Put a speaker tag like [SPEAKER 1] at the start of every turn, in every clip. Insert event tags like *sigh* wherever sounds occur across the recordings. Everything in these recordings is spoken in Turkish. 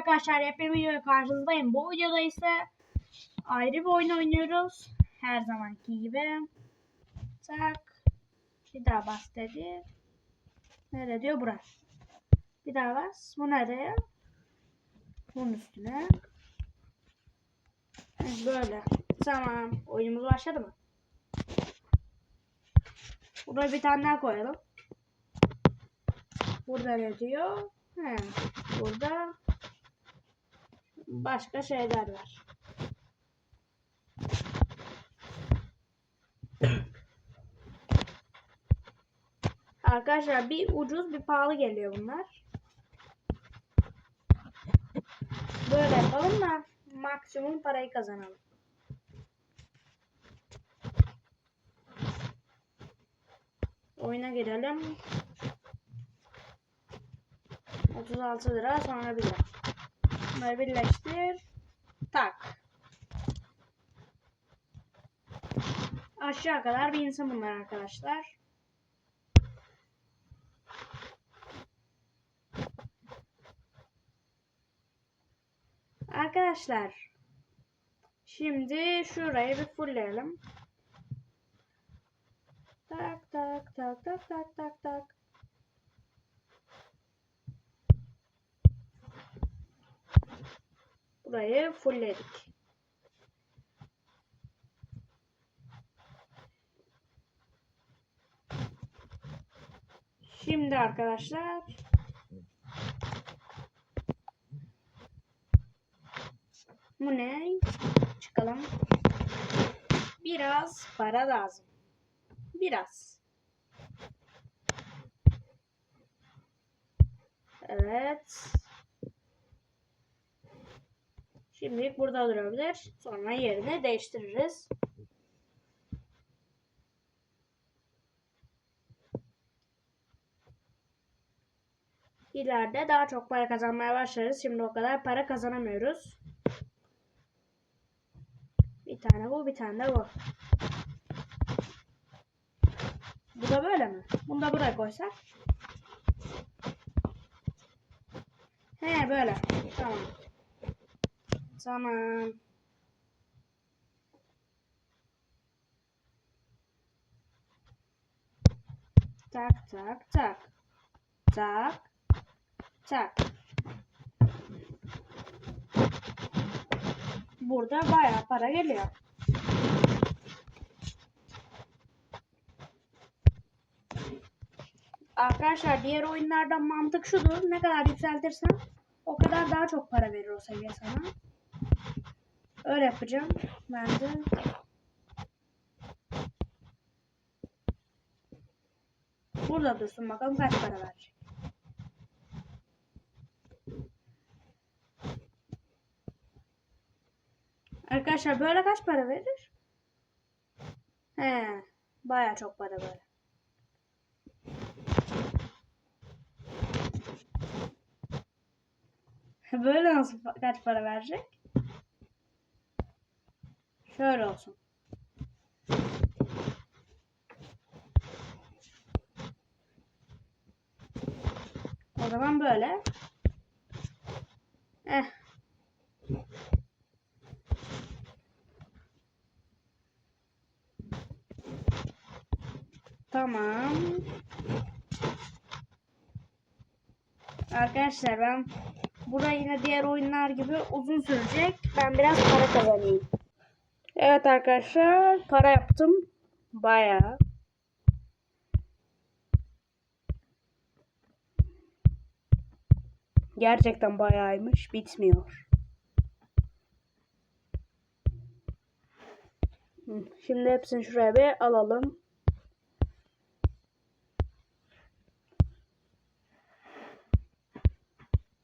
[SPEAKER 1] arkadaşlar yepyeni videoya karşınızdayım. Bu videoda ise ayrı bir oyun oynuyoruz. Her zamanki gibi. Tak. Bir daha bas dedi. Nerede diyor burası. Bir daha bas. Bu nereye? Bunun üstüne. Böyle. Tamam. Oyunumuz başladı mı? Buraya bir tane daha koyalım. Burada ne diyor? He, burada başka şeyler var. Arkadaşlar bir ucuz bir pahalı geliyor bunlar. Böyle yapalım da maksimum parayı kazanalım. Oyuna girelim. 36 lira sonra 1 lira. Bunları birleştir. Tak. Aşağı kadar bir insan bunlar arkadaşlar. Arkadaşlar. Şimdi şurayı bir fullleyelim. Tak tak tak tak tak tak tak. Burayı fullledik. Şimdi arkadaşlar bu ne? Çıkalım. Biraz para lazım. Biraz. Evet. Şimdilik burada durabilir. Sonra yerini değiştiririz. İleride daha çok para kazanmaya başlarız. Şimdi o kadar para kazanamıyoruz. Bir tane bu, bir tane de bu. Bu da böyle mi? Bunu da buraya koysak. He böyle. Tamam. Tamam. Tak tak tak. Tak. Tak. Burada bayağı para geliyor. Arkadaşlar diğer oyunlardan mantık şudur. Ne kadar yükseltirsen o kadar daha çok para verir o seviye sana. Öyle yapacağım. Ben de. Burada dursun bakalım kaç para verecek. Arkadaşlar böyle kaç para verir? He, baya çok para böyle. *laughs* Böyle nasıl kaç para verecek? Şöyle olsun. O zaman böyle. Eh. Tamam. Arkadaşlar ben Burada yine diğer oyunlar gibi uzun sürecek. Ben biraz para kazanayım. Evet arkadaşlar para yaptım. Bayağı. Gerçekten bayağıymış. Bitmiyor. Şimdi hepsini şuraya bir alalım.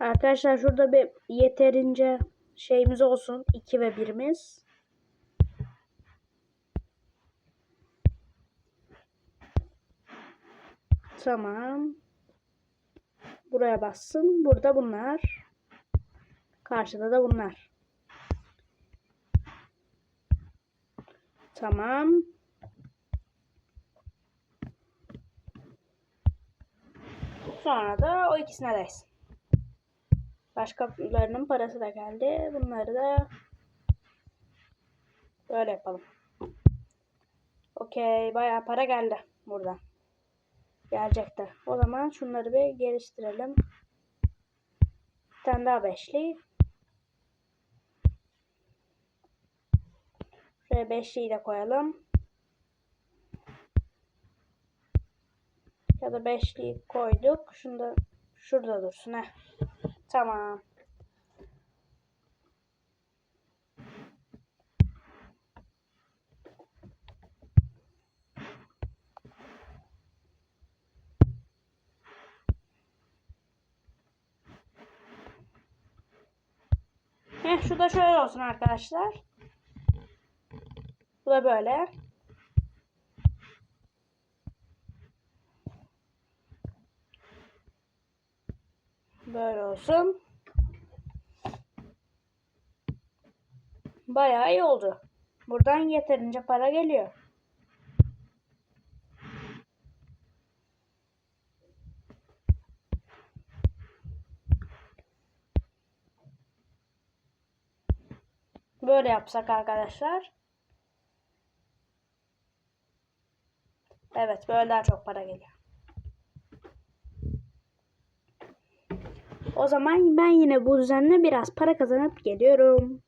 [SPEAKER 1] Arkadaşlar şurada bir yeterince şeyimiz olsun. 2 ve 1'imiz. Tamam. Buraya bassın. Burada bunlar. Karşıda da bunlar. Tamam. Sonra da o ikisine değsin. Başkalarının parası da geldi. Bunları da böyle yapalım. Okey. Bayağı para geldi buradan. Gelecekti. O zaman şunları bir geliştirelim. Bir tane daha beşli. Şuraya beşliyi de koyalım. Ya da beşliyi koyduk. Şunu da şurada dursun. Heh. Tamam. Heh, şu da şöyle olsun arkadaşlar. Bu da böyle. Böyle olsun. Bayağı iyi oldu. Buradan yeterince para geliyor. Böyle yapsak arkadaşlar. Evet böyle daha çok para geliyor. O zaman ben yine bu düzenle biraz para kazanıp geliyorum.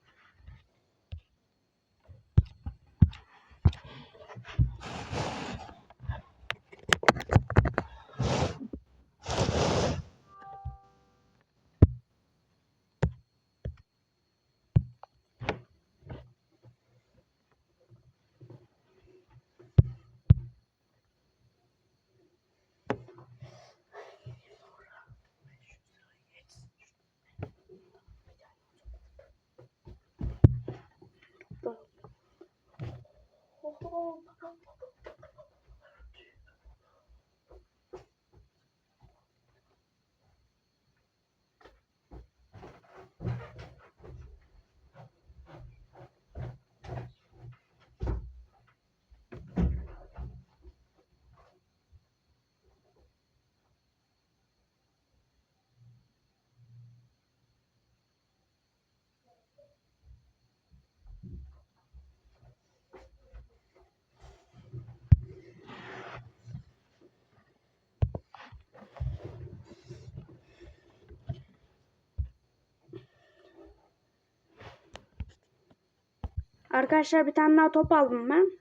[SPEAKER 1] Arkadaşlar bir tane daha top aldım ben.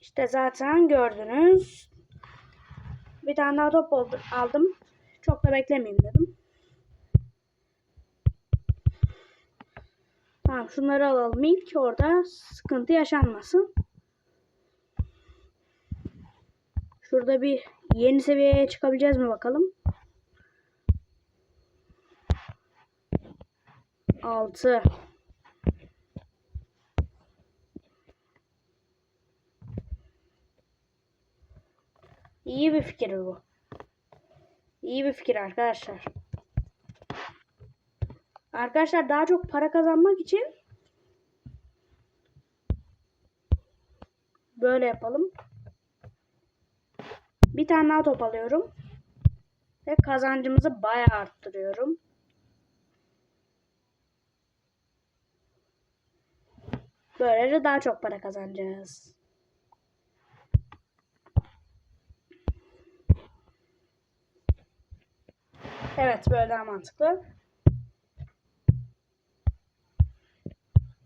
[SPEAKER 1] İşte zaten gördünüz. Bir tane daha top oldu, aldım. Çok da beklemeyeyim dedim. Tamam şunları alalım ilk orada sıkıntı yaşanmasın. Şurada bir yeni seviyeye çıkabileceğiz mi bakalım. 6 İyi bir fikir bu. İyi bir fikir arkadaşlar. Arkadaşlar daha çok para kazanmak için böyle yapalım. Bir tane daha top alıyorum. Ve kazancımızı bayağı arttırıyorum. Böylece daha çok para kazanacağız. Evet böyle daha mantıklı.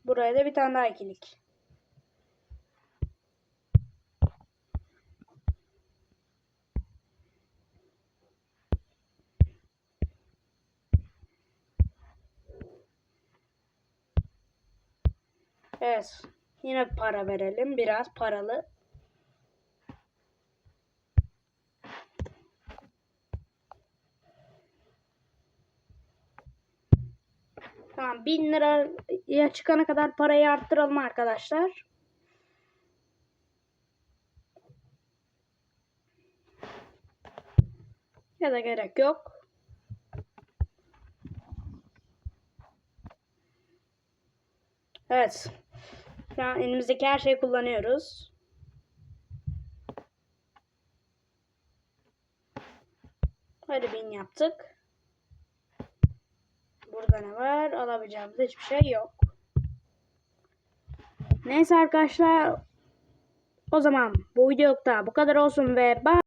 [SPEAKER 1] Buraya da bir tane daha ikilik. Evet. Yine para verelim. Biraz paralı. Tamam 1000 liraya çıkana kadar parayı arttıralım arkadaşlar. Ya da gerek yok. Evet. Şu an elimizdeki her şeyi kullanıyoruz. Hadi bin yaptık. Burada ne var? Alabileceğimiz hiçbir şey yok. Neyse arkadaşlar. O zaman bu videolukta bu kadar olsun ve bye.